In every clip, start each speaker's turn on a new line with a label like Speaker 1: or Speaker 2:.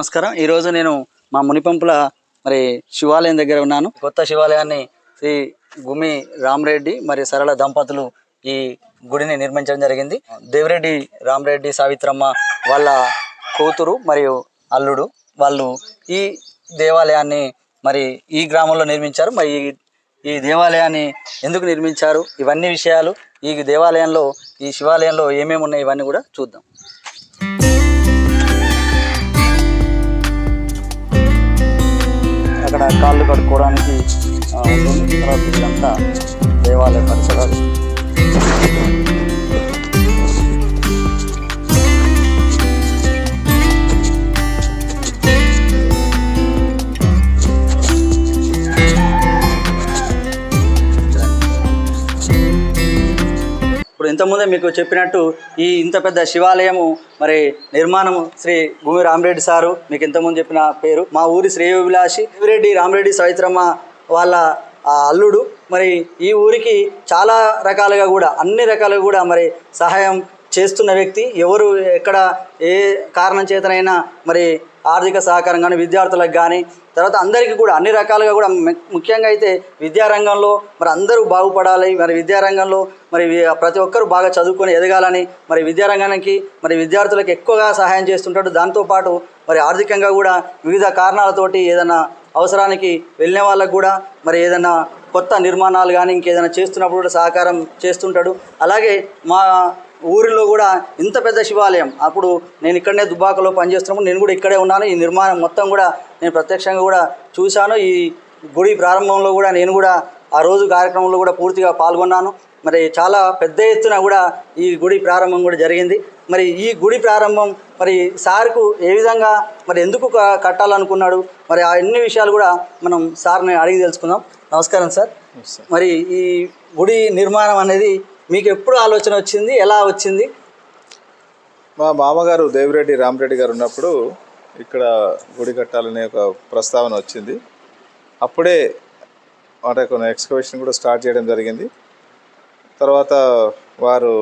Speaker 1: నమస్కారం. ఈరోజు నేను మా మునిపంపుల మరి శివాలయం దగ్గర ఉన్నాను. కొత్త శివాలయాన్ని శ్రీ గుమి రామరెడ్డి మరి సరళ దంపతులు ఈ గుడిని నిర్మించడం జరిగింది. దేవిరెడ్డి రామరెడ్డి సావిత్రమ్మ వాళ్ళ కూతురు మరియు అల్లుడు వాళ్ళు ఈ దేవాలయాన్ని మరి ఈ గ్రామంలో నిర్మించారు. మరి ఈ- ఈ దేవాలయాన్ని ఎందుకు నిర్మించారు? ఇవన్నీ విషయాలు ఈ దేవాలయంలో ఈ శివాలయంలో ఏమేమి ఉన్నాయి? ఇవన్నీ కూడా చూద్దాం. అక్కడ కాళ్ళు కడుక్కోవడానికి తర్వాత ఇదంతా దేవాలయ పరిసరాలు. ఇంతకుముందే మీకు చెప్పినట్టు ఈ ఇంత పెద్ద శివాలయము మరి నిర్మాణం శ్రీ భూమి రామరెడ్డి సారు మీకు ఇంతకుముందు చెప్పిన పేరు. మా ఊరి శ్రేయోభిలాషి శివరెడ్డి రామరెడ్డి సవిత్రమ్మ వాళ్ళ ఆ అల్లుడు. మరి ఈ ఊరికి చాలా రకాలుగా కూడా అన్ని రకాలుగా కూడా మరి సహాయం చేస్తున్న వ్యక్తి. ఎవరు ఎక్కడ ఏ కారణం చేతనైనా మరి ఆర్థిక సహకారం కానీ విద్యార్థులకు కానీ తర్వాత అందరికీ కూడా అన్ని రకాలుగా కూడా ముఖ్యంగా అయితే విద్యారంగంలో మరి అందరూ బాగుపడాలి. మరి విద్యారంగంలో మరి ప్రతి ఒక్కరు బాగా చదువుకొని ఎదగాలని మరి విద్యారంగానికి మరి విద్యార్థులకు ఎక్కువగా సహాయం చేస్తుంటాడు. దాంతోపాటు మరి ఆర్థికంగా కూడా వివిధ కారణాలతోటి ఏదైనా అవసరానికి వెళ్ళిన వాళ్ళకు కూడా మరి ఏదైనా కొత్త నిర్మాణాలు కానీ ఇంకేదైనా చేస్తున్నప్పుడు కూడా సహకారం చేస్తుంటాడు. అలాగే మా ఊరిలో కూడా ఇంత పెద్ద శివాలయం. అప్పుడు నేను ఇక్కడనే దుబాకలో పనిచేస్తున్నప్పుడు నేను కూడా ఇక్కడే ఉన్నాను. ఈ నిర్మాణం మొత్తం కూడా నేను ప్రత్యక్షంగా కూడా చూశాను. ఈ గుడి ప్రారంభంలో కూడా నేను కూడా ఆ రోజు కార్యక్రమంలో కూడా పూర్తిగా పాల్గొన్నాను. మరి చాలా పెద్ద ఎత్తున కూడా ఈ గుడి ప్రారంభం కూడా జరిగింది. మరి ఈ గుడి ప్రారంభం మరి సార్కు ఏ విధంగా మరి ఎందుకు కట్టాలనుకున్నాడు? మరి ఆ అన్ని విషయాలు కూడా మనం సార్ని అడిగి తెలుసుకుందాం. నమస్కారం సార్. మరి ఈ గుడి నిర్మాణం అనేది మీకు ఎప్పుడు ఆలోచన వచ్చింది? ఎలా వచ్చింది?
Speaker 2: మా మామగారు దేవిరెడ్డి రామరెడ్డి గారు ఉన్నప్పుడు ఇక్కడ గుడి కట్టాలనే ఒక ప్రస్తావన వచ్చింది. అప్పుడే అంటే కొన్ని ఎక్స్కవేషన్ కూడా స్టార్ట్ చేయడం జరిగింది. తర్వాత వారు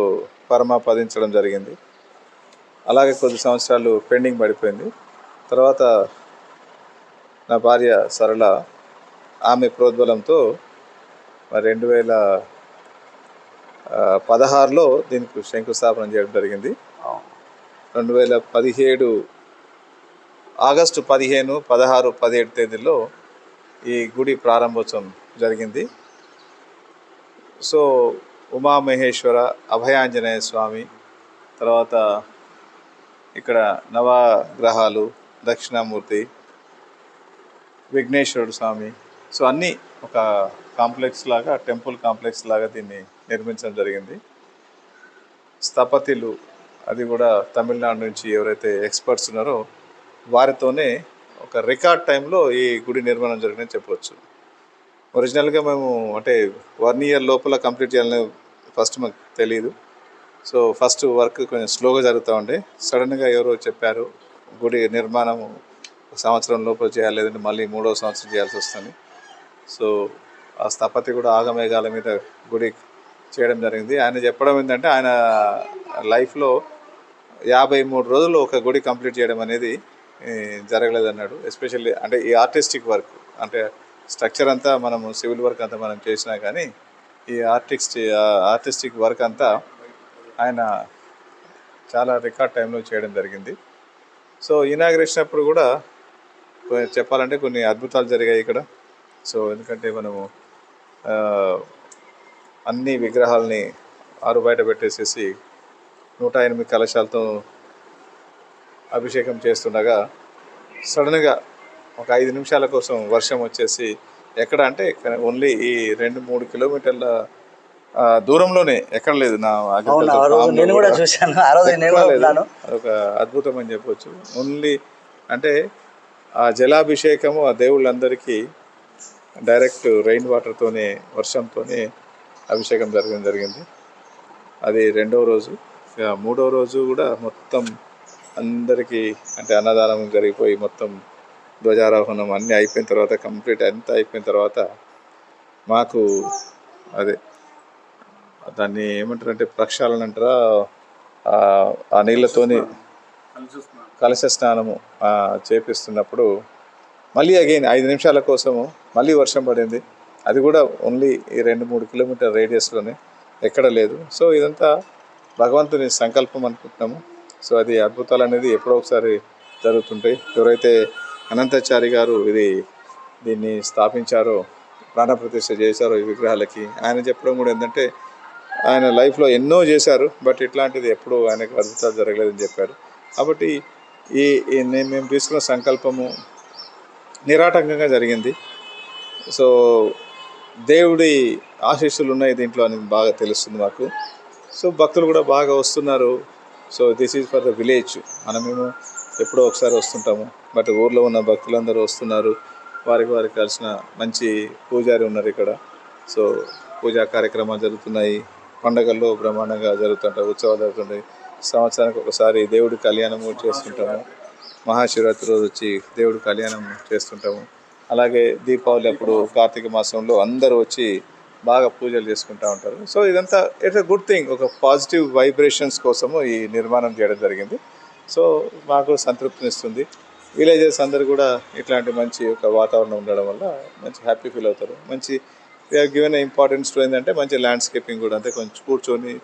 Speaker 2: పరమాపదించడం జరిగింది. అలాగే కొద్ది సంవత్సరాలు పెండింగ్ పడిపోయింది. తర్వాత నా భార్య సరళ ఆమె ప్రోద్బలంతో మరి రెండు వేల పదహారులో దీనికి శంకుస్థాపన చేయడం జరిగింది. రెండు వేల పదిహేడు ఆగస్టు పదిహేను పదహారు పదిహేడు తేదీల్లో ఈ గుడి ప్రారంభోత్సవం జరిగింది. సో ఉమామహేశ్వర అభయాంజనేయ స్వామి తర్వాత ఇక్కడ నవగ్రహాలు దక్షిణామూర్తి విఘ్నేశ్వరుడు స్వామి. సో అన్నీ ఒక కాంప్లెక్స్ లాగా టెంపుల్ కాంప్లెక్స్ లాగా దీన్ని నిర్మించడం జరిగింది. స్థపతిలు అది కూడా తమిళనాడు నుంచి ఎవరైతే ఎక్స్పర్ట్స్ ఉన్నారో వారితోనే ఒక రికార్డ్ టైంలో ఈ గుడి నిర్మాణం జరిగిందని చెప్పవచ్చు ఒరిజినల్గా మేము అంటే వన్ ఇయర్ లోపల కంప్లీట్ చేయాలని ఫస్ట్ మాకు తెలియదు సో ఫస్ట్ వర్క్ కొంచెం స్లోగా జరుగుతూ ఉండే. సడన్గా ఎవరో చెప్పారు గుడి నిర్మాణం సంవత్సరం లోపల చేయాలి లేదంటే మళ్ళీ మూడో సంవత్సరం చేయాల్సి వస్తుంది. సో ఆ స్థపతి కూడా ఆగమేఘాల మీద గుడి చేయడం జరిగింది. ఆయన చెప్పడం ఏంటంటే ఆయన లైఫ్లో యాభై మూడు రోజులు ఒక గుడి కంప్లీట్ చేయడం అనేది జరగలేదన్నాడు. ఎస్పెషల్లీ అంటే ఈ ఆర్టిస్టిక్ వర్క్ అంటే స్ట్రక్చర్ అంతా మనము సివిల్ వర్క్ అంతా మనం చేసినా కానీ ఈ ఆర్టిస్ట్ ఆర్టిస్టిక్ వర్క్ అంతా ఆయన చాలా రికార్డ్ టైంలో చేయడం జరిగింది. సో ఇనాగ్రేషన్ అప్పుడు కూడా చెప్పాలంటే కొన్ని అద్భుతాలు జరిగాయి ఇక్కడ. సో ఎందుకంటే మనము అన్ని విగ్రహాలని ఆరు బయట పెట్టేసేసి నూట ఎనిమిది కలశాలతో అభిషేకం చేస్తుండగా సడన్గా ఒక ఐదు నిమిషాల కోసం వర్షం వచ్చేసి ఎక్కడ అంటే ఓన్లీ ఈ రెండు మూడు కిలోమీటర్ల దూరంలోనే ఎక్కడ లేదు నా
Speaker 1: నేను కూడా. చూశాను. ఆ రోజు నేను
Speaker 2: అదొక అద్భుతం అని చెప్పొచ్చు. ఓన్లీ అంటే ఆ జలాభిషేకము ఆ దేవుళ్ళందరికీ డైరెక్ట్ రెయిన్ వాటర్తోనే వర్షంతోనే అభిషేకం జరగడం జరిగింది. అది రెండవ రోజు. ఇక మూడవ రోజు కూడా మొత్తం అందరికీ అంటే అన్నదానం జరిగిపోయి మొత్తం ధ్వజారోహణం అన్నీ అయిపోయిన తర్వాత కంప్లీట్ అంతా అయిపోయిన తర్వాత మాకు అదే దాన్ని ఏమంటారు అంటే ప్రక్షాళన అంటారా? ఆ- నీళ్ళతోని కలశ స్నానము చేపిస్తున్నప్పుడు మళ్ళీ అగైన్ ఐదు నిమిషాల కోసము మళ్ళీ వర్షం పడింది. అది కూడా ఓన్లీ ఈ రెండు మూడు కిలోమీటర్ రేడియస్లోనే ఎక్కడ లేదు. సో ఇదంతా భగవంతుని సంకల్పం అనుకుంటున్నాము. సో అది అద్భుతాలు అనేది ఎప్పుడో ఒకసారి జరుగుతుంటాయి. ఎవరైతే అనంతాచారి గారు ఇది దీన్ని స్థాపించారో ప్రాణప్రతిష్ఠ చేశారో ఈ విగ్రహాలకి. ఆయన చెప్పడం కూడా ఏంటంటే ఆయన లైఫ్లో ఎన్నో చేశారు బట్ ఇట్లాంటిది ఎప్పుడూ ఆయనకు అద్భుతాలు జరగలేదని చెప్పారు. కాబట్టి ఈ నేను మేము తీసుకున్న సంకల్పము నిరాటంకంగా జరిగింది. సో దేవుడి ఆశీస్సులు ఉన్నాయి దీంట్లో అని బాగా తెలుస్తుంది మాకు. సో భక్తులు కూడా బాగా వస్తున్నారు. So this is for the village. మనమేమో ఎప్పుడో ఒకసారి వస్తుంటాము. బట్ ఊర్లో ఉన్న భక్తులందరూ వస్తున్నారు. వారికి వారికి కలిసిన మంచి పూజారి ఉన్నారు ఇక్కడ. సో పూజా కార్యక్రమాలు జరుగుతున్నాయి. పండగల్లో బ్రహ్మాండంగా జరుగుతుంటాయి ఉత్సవాలు జరుగుతుంటాయి. సంవత్సరానికి ఒకసారి దేవుడి కళ్యాణము చేస్తుంటాము. మహాశివరాత్రి రోజు వచ్చి దేవుడి కళ్యాణం చేస్తుంటాము. అలాగే దీపావళి అప్పుడు కార్తీక మాసంలో అందరూ వచ్చి బాగా పూజలు చేసుకుంటూ ఉంటారు. సో ఇదంతా ఇట్స్ అ గుడ్ థింగ్. ఒక పాజిటివ్ వైబ్రేషన్స్ కోసము ఈ నిర్మాణం చేయడం జరిగింది. సో మాకు సంతృప్తినిస్తుంది. విలేజెస్ అందరు కూడా ఇట్లాంటి మంచి ఒక వాతావరణం ఉండడం వల్ల మంచి హ్యాపీ ఫీల్ అవుతారు. మంచి గివెన్ ఇంపార్టెన్స్ టు ఏంటంటే మంచి ల్యాండ్స్కేపింగ్ కూడా అంటే కొంచెం కూర్చొని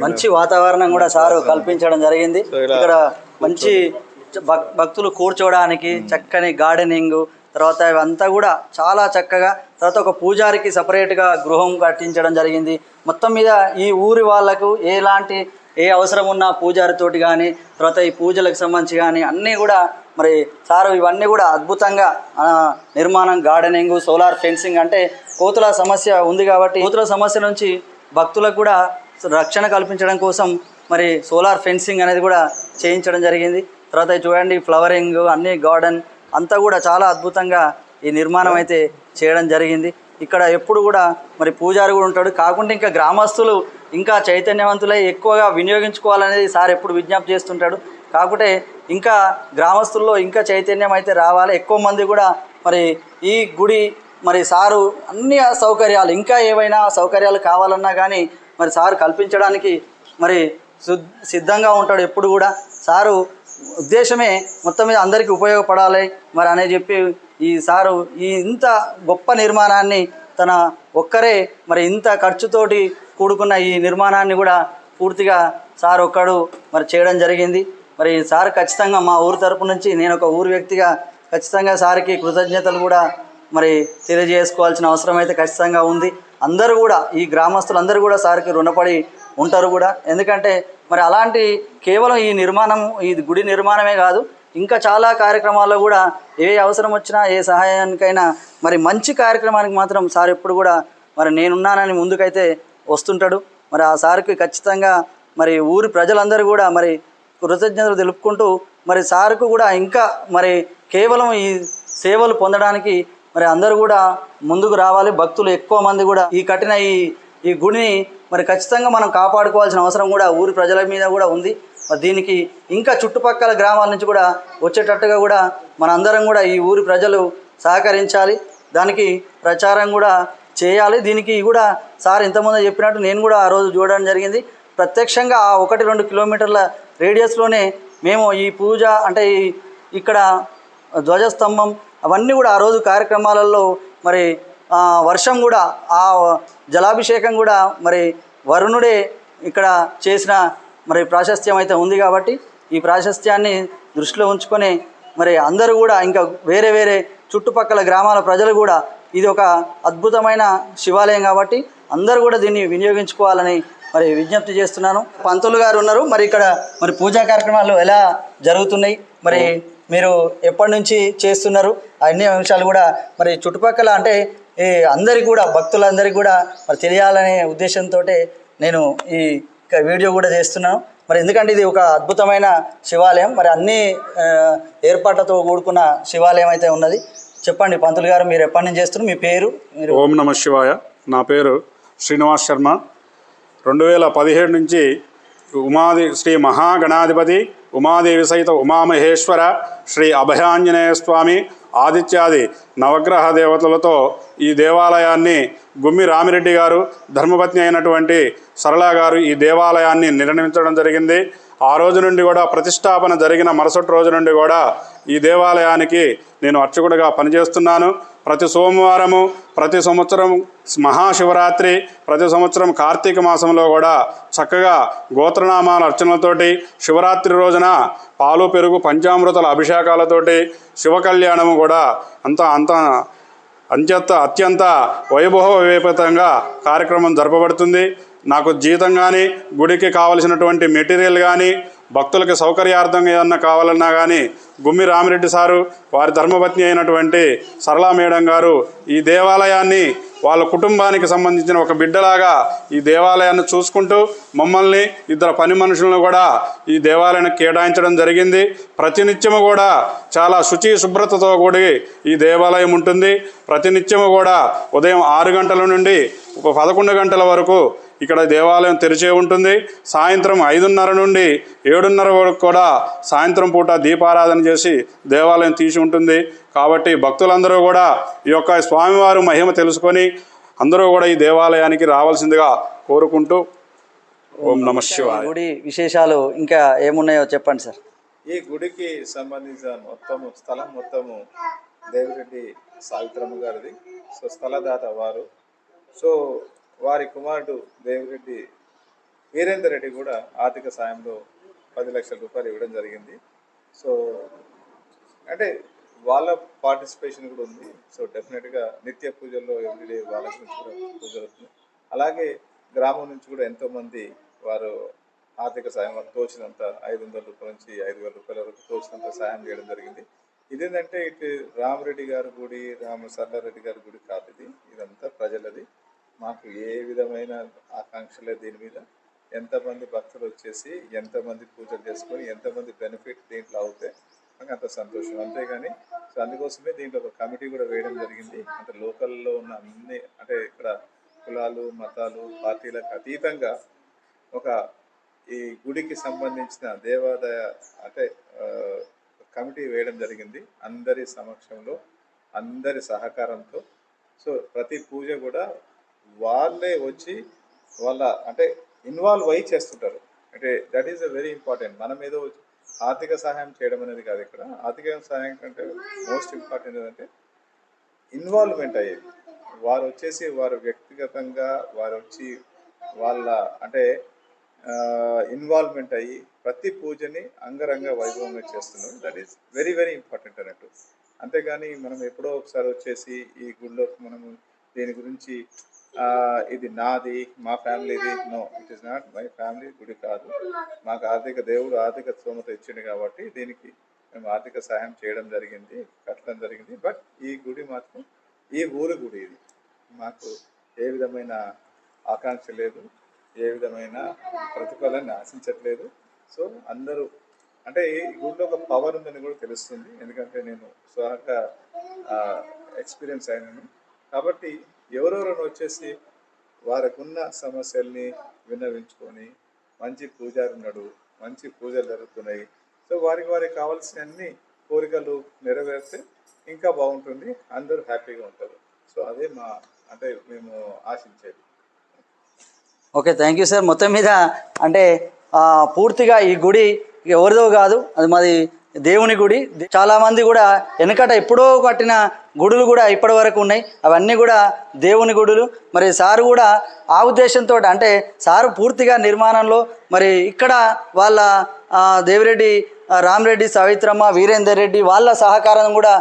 Speaker 1: మంచి వాతావరణం కూడా సారు కల్పించడం జరిగింది. ఇక్కడ మంచి భక్- భక్తులు కూర్చోవడానికి చక్కని గార్డెనింగ్ తర్వాత ఇవంతా కూడా చాలా చక్కగా తర్వాత ఒక పూజారికి సపరేట్గా గృహం కట్టించడం జరిగింది. మొత్తం మీద ఈ ఊరి వాళ్ళకు ఎలాంటి ఏ అవసరం ఉన్నా పూజారితోటి కానీ తర్వాత ఈ పూజలకు సంబంధించి కానీ అన్నీ కూడా మరి సారు ఇవన్నీ కూడా అద్భుతంగా నిర్మాణం గార్డెనింగ్ సోలార్ ఫెన్సింగ్ అంటే కోతుల సమస్య ఉంది కాబట్టి కోతుల సమస్య నుంచి భక్తులకు కూడా రక్షణ కల్పించడం కోసం మరి సోలార్ ఫెన్సింగ్ అనేది కూడా చేయించడం జరిగింది. తర్వాత చూడండి ఫ్లవరింగ్ అన్ని గార్డెన్ అంతా కూడా చాలా అద్భుతంగా ఈ నిర్మాణం అయితే చేయడం జరిగింది. ఇక్కడ ఎప్పుడు కూడా మరి పూజారి కూడా ఉంటాడు. కాకుండా ఇంకా గ్రామస్తులు ఇంకా చైతన్యవంతులై ఎక్కువగా వినియోగించుకోవాలనేది సార్ ఎప్పుడు విజ్ఞప్తి చేస్తుంటాడు. కాకుంటే ఇంకా గ్రామస్తుల్లో ఇంకా చైతన్యం అయితే రావాలి. ఎక్కువ మంది కూడా మరి ఈ గుడి మరి సారు అన్ని సౌకర్యాలు ఇంకా ఏవైనా సౌకర్యాలు కావాలన్నా కానీ మరి సారు కల్పించడానికి మరి సిద్ధంగా ఉంటాడు ఎప్పుడు కూడా. సారు ఉద్దేశమే మొత్తం మీద అందరికీ ఉపయోగపడాలి మరి అనే చెప్పి ఈ సారు ఈ ఇంత గొప్ప నిర్మాణాన్ని తన ఒక్కరే మరి ఇంత ఖర్చుతోటి కూడుకున్న ఈ నిర్మాణాన్ని కూడా పూర్తిగా సార్ ఒక్కడు మరి చేయడం జరిగింది. మరి సార్ ఖచ్చితంగా మా ఊరు తరపు నుంచి నేను ఒక ఊరు వ్యక్తిగా ఖచ్చితంగా సార్కి కృతజ్ఞతలు కూడా మరి తెలియజేసుకోవాల్సిన అవసరం అయితే ఖచ్చితంగా ఉంది. అందరూ కూడా ఈ గ్రామస్తులందరూ కూడా సార్కి రుణపడి ఉంటారు కూడా. ఎందుకంటే మరి అలాంటి కేవలం ఈ నిర్మాణం ఈ గుడి నిర్మాణమే కాదు ఇంకా చాలా కార్యక్రమాల్లో కూడా ఏ అవసరం వచ్చినా ఏ సహాయానికైనా మరి మంచి కార్యక్రమానికి మాత్రం సార్ ఎప్పుడు కూడా మరి నేనున్నానని ముందుకైతే వస్తుంటాడు. మరి ఆ సార్కి ఖచ్చితంగా మరి ఊరి ప్రజలందరూ కూడా మరి కృతజ్ఞతలు తెలుపుకుంటూ మరి సార్కు కూడా ఇంకా మరి కేవలం ఈ సేవలు పొందడానికి మరి అందరూ కూడా ముందుకు రావాలి. భక్తులు ఎక్కువ మంది కూడా ఈ కట్టిన ఈ ఈ గుడిని మరి ఖచ్చితంగా మనం కాపాడుకోవాల్సిన అవసరం కూడా ఊరి ప్రజల మీద కూడా ఉంది. మరి దీనికి ఇంకా చుట్టుపక్కల గ్రామాల నుంచి కూడా వచ్చేటట్టుగా కూడా మనందరం కూడా ఈ ఊరి ప్రజలు సహకరించాలి. దానికి ప్రచారం కూడా చేయాలి. దీనికి కూడా సార్ ఇంతకుముందు చెప్పినట్టు నేను కూడా ఆ రోజు చూడడం జరిగింది. ప్రత్యక్షంగా ఆ ఒకటి రెండు కిలోమీటర్ల రేడియస్లోనే మేము ఈ పూజ అంటే ఇక్కడ ధ్వజస్తంభం అవన్నీ కూడా ఆ రోజు కార్యక్రమాలలో మరి వర్షం కూడా ఆ జలాభిషేకం కూడా మరి వరుణుడే ఇక్కడ చేసిన మరి ప్రాశస్త్యం అయితే ఉంది కాబట్టి ఈ ప్రాశస్త్యాన్ని దృష్టిలో ఉంచుకొని మరి అందరూ కూడా ఇంకా వేరే వేరే చుట్టుపక్కల గ్రామాల ప్రజలు కూడా ఇది ఒక అద్భుతమైన శివాలయం కాబట్టి అందరూ కూడా దీన్ని వినియోగించుకోవాలని మరి విజ్ఞప్తి చేస్తున్నాను. పంతులు గారు ఉన్నారు. మరి ఇక్కడ మరి పూజా కార్యక్రమాలు ఎలా జరుగుతున్నాయి? మరి మీరు ఎప్పటి నుంచి చేస్తున్నారు? అన్ని అంశాలు కూడా మరి చుట్టుపక్కల అంటే ఈ అందరి కూడా భక్తులందరికీ కూడా మరి తెలియాలనే ఉద్దేశంతో నేను ఈ వీడియో కూడా చేస్తున్నాను. మరి ఎందుకంటే ఇది ఒక అద్భుతమైన శివాలయం. మరి అన్ని ఏర్పాట్లతో కూడుకున్న శివాలయం అయితే ఉన్నది. చెప్పండి పంతులు గారు మీరు ఎప్పటి నుంచి చేస్తున్నారు? మీ పేరు మీరు?
Speaker 3: ఓం నమ శివాయ. నా పేరు శ్రీనివాస్ శర్మ. రెండు వేల పదిహేడు నుంచి ఉమాది శ్రీ మహాగణాధిపతి ఉమాదేవి సహిత ఉమామహేశ్వర శ్రీ అభయాంజనేయ స్వామి ఆదిత్యాది నవగ్రహ దేవతలతో ఈ దేవాలయాన్ని గుమ్మి రామిరెడ్డి గారు ధర్మపత్ని అయినటువంటి సరళ గారు ఈ దేవాలయాన్ని నిర్మించడం జరిగింది. ఆ రోజు నుండి కూడా ప్రతిష్టాపన జరిగిన మరుసటి రోజు నుండి కూడా ఈ దేవాలయానికి నేను అర్చకుడిగా పనిచేస్తున్నాను. ప్రతి సోమవారము ప్రతి సంవత్సరం మహాశివరాత్రి ప్రతి సంవత్సరం కార్తీక మాసంలో కూడా చక్కగా గోత్రనామాల అర్చనలతోటి శివరాత్రి రోజున పాలు పెరుగు పంచామృతల అభిషేకాలతోటి శివ కళ్యాణము కూడా అంత అంత అత్యంత అత్యంత వైభవోపేతంగా కార్యక్రమం జరపబడుతుంది. నాకు జీతం కానీ గుడికి కావలసినటువంటి మెటీరియల్ కానీ భక్తులకి సౌకర్యార్థం ఏమన్నా కావాలన్నా కానీ గుమ్మి రామిరెడ్డి సారు వారి ధర్మపత్ని అయినటువంటి సరళా మేడం గారు ఈ దేవాలయాన్ని వాళ్ళ కుటుంబానికి సంబంధించిన ఒక బిడ్డలాగా ఈ దేవాలయాన్ని చూసుకుంటూ మమ్మల్ని ఇద్దరు పని మనుషులను కూడా ఈ దేవాలయానికి కేటాయించడం జరిగింది. ప్రతినిత్యము కూడా చాలా శుచి శుభ్రతతో కూడి ఈ దేవాలయం ఉంటుంది. ప్రతినిత్యము కూడా ఉదయం ఆరు గంటల నుండి ఒక పదకొండు గంటల వరకు ఇక్కడ దేవాలయం తెరిచే ఉంటుంది. సాయంత్రం ఐదున్నర నుండి ఏడున్నర వరకు కూడా సాయంత్రం పూట దీపారాధన చేసి దేవాలయం తీసి ఉంటుంది. కాబట్టి భక్తులందరూ కూడా ఈ యొక్క స్వామివారు మహిమ తెలుసుకొని అందరూ కూడా ఈ దేవాలయానికి రావాల్సిందిగా కోరుకుంటూ ఓం నమ శివాయ.
Speaker 1: గుడి విశేషాలు ఇంకా ఏమున్నాయో చెప్పండి సార్.
Speaker 2: ఈ గుడికి సంబంధించిన మొత్తము స్థలం మొత్తము దేవిరెడ్డి సావిత్రమ్మ గారిది. సో స్థలదాత వారు. సో వారి కుమారుడు దేవిరెడ్డి వీరేందర్ రెడ్డి కూడా ఆర్థిక సాయంలో పది లక్షల రూపాయలు ఇవ్వడం జరిగింది. సో అంటే వాళ్ళ పార్టిసిపేషన్ కూడా ఉంది. సో డెఫినెట్గా నిత్య పూజల్లో ఎవ్రీడే వాళ్ళ గురించి కూడా పూజ అవుతుంది అలాగే గ్రామం నుంచి కూడా ఎంతోమంది వారు ఆర్థిక సాయం వారు తోచినంత ఐదు వందల రూపాయల నుంచి ఐదు వేల రూపాయల వరకు తోచినంత సాయం చేయడం జరిగింది. ఇదేంటంటే ఇటు రామరెడ్డి గారి గుడి రామ సర్లారెడ్డి గారి గుడి కాదు ఇది. ఇదంతా ప్రజలది. మాకు ఏ విధమైన ఆకాంక్ష లేదు దీని మీద. ఎంతమంది భక్తులు వచ్చేసి ఎంతమంది పూజలు చేసుకొని ఎంతమంది బెనిఫిట్ దీంట్లో అవుతే మాకు అంత సంతోషం. అంతేగాని సో అందుకోసమే దీంట్లో ఒక కమిటీ కూడా వేయడం జరిగింది. అంటే లోకల్లో ఉన్న అన్ని అంటే ఇక్కడ కులాలు మతాలు పార్టీలకు అతీతంగా ఒక ఈ గుడికి సంబంధించిన దేవాదాయ అంటే కమిటీ వేయడం జరిగింది అందరి సమక్షంలో అందరి సహకారంతో. సో ప్రతి పూజ కూడా వాళ్ళే వచ్చి వాళ్ళ అంటే ఇన్వాల్వ్ అయ్యి చేస్తుంటారు. అంటే that is a very important మనం ఏదో ఆర్థిక సహాయం చేయడం అనేది కాదు ఇక్కడ. ఆర్థిక సహాయం కంటే మోస్ట్ ఇంపార్టెంట్ ఏంటంటే ఇన్వాల్వ్మెంట్ అయ్యేది వారు వచ్చేసి వారు వ్యక్తిగతంగా వారు వచ్చి వాళ్ళ అంటే ఇన్వాల్వ్మెంట్ అయ్యి ప్రతి పూజని అంగరంగ వైభవంగా చేస్తున్నారు. That is very very important అన్నట్టు. అంతేగాని మనం ఎప్పుడో ఒకసారి వచ్చేసి ఈ గుడిలోకి మనము దీని గురించి Uh, ఇది నాది మా ఫ్యామిలీది. No it is not my family గుడి కాదు. మాకు ఆర్థిక దేవుడు ఆర్థిక స్థోమత ఇచ్చిండు కాబట్టి దీనికి మేము ఆర్థిక సహాయం చేయడం జరిగింది కట్టడం జరిగింది. బట్ ఈ గుడి మాత్రం ఈ ఊరి గుడి ఇది. మాకు ఏ విధమైన ఆకాంక్ష లేదు ఏ విధమైన ప్రతిఫలాన్ని ఆశించట్లేదు. సో అందరూ అంటే ఈ గుడిలో ఒక పవర్ ఉందని కూడా తెలుస్తుంది. ఎందుకంటే నేను స్వహగా ఎక్స్పీరియన్స్ uh, అయినాను. కాబట్టి ఎవరెవరైనా వచ్చేసి వారికి ఉన్న సమస్యల్ని విన్నవించుకొని మంచి పూజారు ఉన్నాడు మంచి పూజలు జరుగుతున్నాయి. సో వారికి వారికి కావాల్సిన అన్ని కోరికలు నెరవేరితే ఇంకా బాగుంటుంది అందరూ హ్యాపీగా ఉంటారు. సో అదే మా అంటే మేము ఆశించేది.
Speaker 1: Okay thank you sir. మొత్తం మీద అంటే పూర్తిగా ఈ గుడి ఎవరిదో కాదు అది మాది దేవుని గుడి. చాలామంది కూడా వెనకట ఎప్పుడో కట్టిన గుడులు కూడా ఇప్పటి వరకు ఉన్నాయి. అవన్నీ కూడా దేవుని గుడులు. మరి సారు కూడా ఆ ఉద్దేశంతో అంటే సారు పూర్తిగా నిర్మాణంలో మరి ఇక్కడ వాళ్ళ దేవిరెడ్డి ఆ, రామరెడ్డి సవిత్రమ్మ వీరేందర్ రెడ్డి వాళ్ళ సహకారం కూడా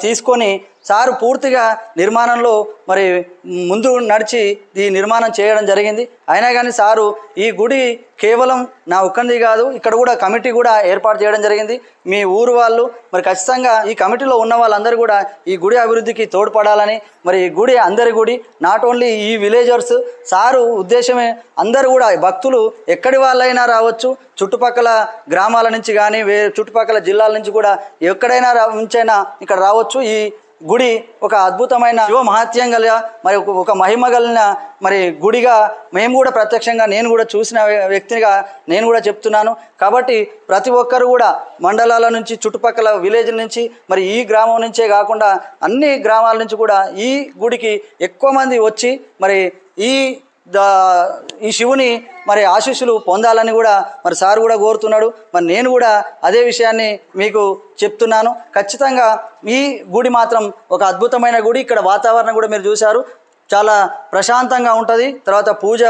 Speaker 1: తీసుకొని సారు పూర్తిగా నిర్మాణంలో మరి ముందు నడిచి ఈ నిర్మాణం చేయడం జరిగింది. అయినా కానీ సారు ఈ గుడి కేవలం నా ఒక్కరిది కాదు ఇక్కడ కూడా కమిటీ కూడా ఏర్పాటు చేయడం జరిగింది. మీ ఊరు వాళ్ళు మరి ఖచ్చితంగా ఈ కమిటీలో ఉన్న వాళ్ళందరూ కూడా ఈ గుడి అభివృద్ధికి తోడ్పడాలని మరి ఈ గుడి అందరి గుడి నాట్ ఓన్లీ ఈ విలేజర్స్ సారు ఉద్దేశమే అందరూ కూడా భక్తులు ఎక్కడి వాళ్ళైనా రావచ్చు. చుట్టుపక్కల గ్రామాల నుంచి కానీ వే చుట్టుపక్కల జిల్లాల నుంచి కూడా ఎక్కడైనా రా- నుంచైనా ఇక్కడ రావచ్చు. ఈ గుడి ఒక అద్భుతమైన శివ మహత్యం గల మరి ఒక- మహిమ కలిగిన మరి గుడిగా మేము కూడా ప్రత్యక్షంగా నేను కూడా చూసిన వ్యక్తిగా నేను కూడా చెప్తున్నాను. కాబట్టి ప్రతి ఒక్కరు కూడా మండలాల నుంచి చుట్టుపక్కల విలేజ్ నుంచి మరి ఈ గ్రామం నుంచే కాకుండా అన్ని గ్రామాల నుంచి కూడా ఈ గుడికి ఎక్కువ మంది వచ్చి మరి ఈ ఈ శివుని మరి ఆశీస్సులు పొందాలని కూడా మరి సార్ కూడా కోరుతున్నాడు. మరి నేను కూడా అదే విషయాన్ని మీకు చెప్తున్నాను. ఖచ్చితంగా ఈ గుడి మాత్రం ఒక అద్భుతమైన గుడి. ఇక్కడ వాతావరణం కూడా మీరు చూశారు. చాలా ప్రశాంతంగా ఉంటుంది. తర్వాత పూజ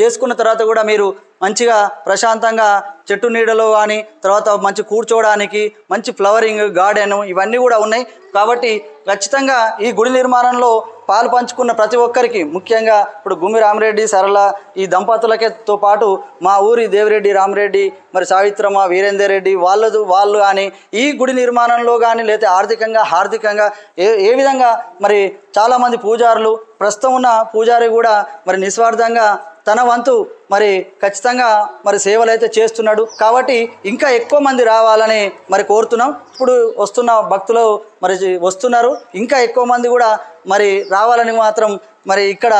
Speaker 1: చేసుకున్న తర్వాత కూడా మీరు మంచిగా ప్రశాంతంగా చెట్టు నీడలో కానీ తర్వాత మంచి కూర్చోవడానికి మంచి ఫ్లవరింగ్ గార్డెన్ ఇవన్నీ కూడా ఉన్నాయి. కాబట్టి ఖచ్చితంగా ఈ గుడి నిర్మాణంలో పాలు పంచుకున్న ప్రతి ఒక్కరికి ముఖ్యంగా ఇప్పుడు గుమ్మి రామిరెడ్డి సరళ ఈ దంపతులకేతో పాటు మా ఊరి దేవిరెడ్డి రామిరెడ్డి మరి సావిత్రమ్మ వీరేందర్ రెడ్డి వాళ్ళదు వాళ్ళు కానీ ఈ గుడి నిర్మాణంలో కానీ లేకపోతే ఆర్థికంగా ఆర్థికంగా ఏ ఏ విధంగా మరి చాలామంది పూజారులు ప్రస్తుతం ఉన్న పూజారి కూడా మరి నిస్వార్థంగా తన వంతు మరి ఖచ్చితంగా మరి సేవలు అయితే చేస్తున్నాడు. కాబట్టి ఇంకా ఎక్కువ మంది రావాలని మరి కోరుతున్నాం. ఇప్పుడు వస్తున్న భక్తులు మరి వస్తున్నారు. ఇంకా ఎక్కువ మంది కూడా మరి రావాలని మాత్రం మరి ఇక్కడ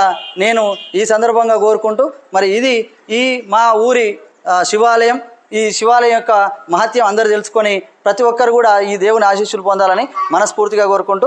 Speaker 1: నేను ఈ సందర్భంగా కోరుకుంటూ మరి ఇది ఈ మా ఊరి శివాలయం. ఈ శివాలయం యొక్క మహత్యం అందరూ తెలుసుకొని ప్రతి ఒక్కరు కూడా ఈ దేవుని ఆశీస్సులు పొందాలని మనస్ఫూర్తిగా కోరుకుంటూ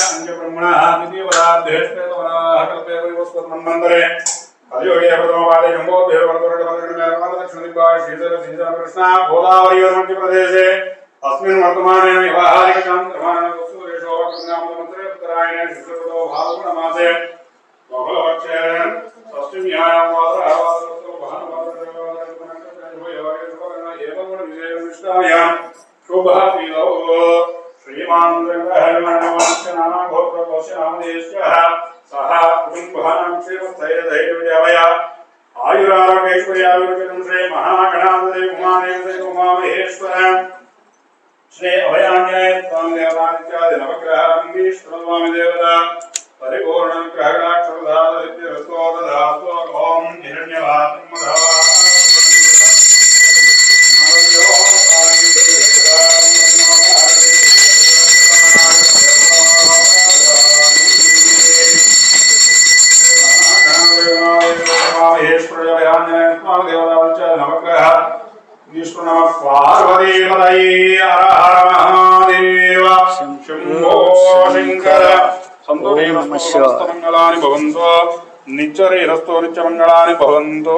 Speaker 3: ब्रह्मणः द्वितीयपदार्थेष्वेतपदाः कल्पे परिवस्वन्मन्वन्तरे हरियोगे प्रथमपादे जम्बोद्भिर्वर्गवर्गमेर्वादलक्ष्मणिपा श्रीधरश्रीधरकृष्णा गोदावरीयोनमध्यप्रदेशे अस्मिन् वर्तमाने व्यवहारिकचन्द्रमानवसुरेशोमन्त्रे उत्तरायणे शिशुपदो भावगुणमासे बहलवक्षेरन् षष्टिम्यायां वासरः भानुवासरः एवं विषयनिष्ठायां शुभः श्रीमान् नाम శ్రీరామదేశ్వర సహ కుటుంబానాం క్షేమస్థైర్యధైర్యవిజయమయ ఆయురారోగ్యైశ్వర్యాభివృద్ధిం శ్రీ మహాగణాధిపతి ఉమాదేవ ఉమామహేశ్వర. శ్రీ అభయాంజనేయ స్వామి దేవతానిత్యాది నవగ్రహాంగీశ్వరస్వామి దేవత. పరిపూర్ణ గ్రహణాక్షరధారస్తోదాస్తు ఓం విష్ణు నమ పార్వతీపదయే హర హర మహాదేవ శంభో శంకర
Speaker 1: ఓం నమః శివాయ.
Speaker 3: మంగళాని భవంతు నిత్యరేరస్తో నిత్యమంగళాని భవంతు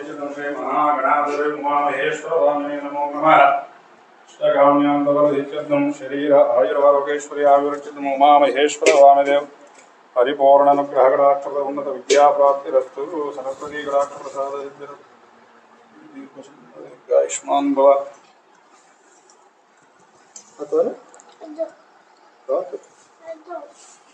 Speaker 3: श्री महागणाधरे उमामहेश्वरवामिने नमो नमः स्तगाम्यान्तवरधित्यर्थं शरीर आयुर्वारोगेश्वरि आयुर्चितम् उमामहेश्वरवामिदेव हरिपूर्णानुग्रहकटाक्षर उन्नतविद्याप्राप्तिरस्तु सरस्वतीकटाक्षप्रसाद आयुष्मान्